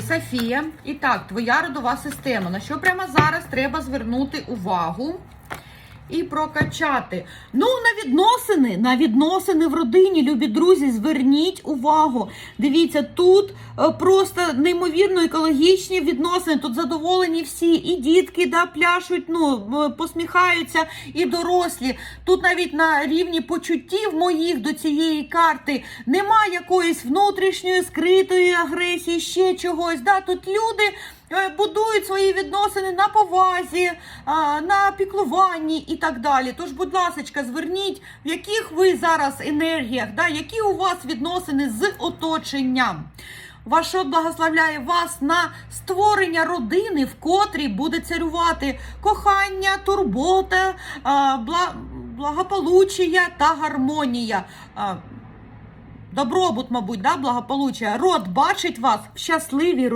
Софія, і так, твоя родова система. На що прямо зараз треба звернути увагу і прокачати? Ну, на відносини, на відносини в родині, любі друзі, зверніть увагу. Дивіться, тут е, просто неймовірно екологічні відносини. Тут задоволені всі, і дітки да, пляшуть, ну, посміхаються, і дорослі. Тут навіть на рівні почуттів моїх до цієї карти немає якоїсь внутрішньої скритої агресії, ще чогось. Да? Тут люди. Е, Будують свої відносини на повазі, на піклуванні і так далі. Тож, будь ласка, зверніть, в яких ви зараз енергіях, да, які у вас відносини з оточенням. Вашот благословляє вас на створення родини, в котрій буде царювати кохання, турбота, а, благополуччя та гармонія. Добробут, мабуть, да, благополуччя. Род бачить вас в щасливій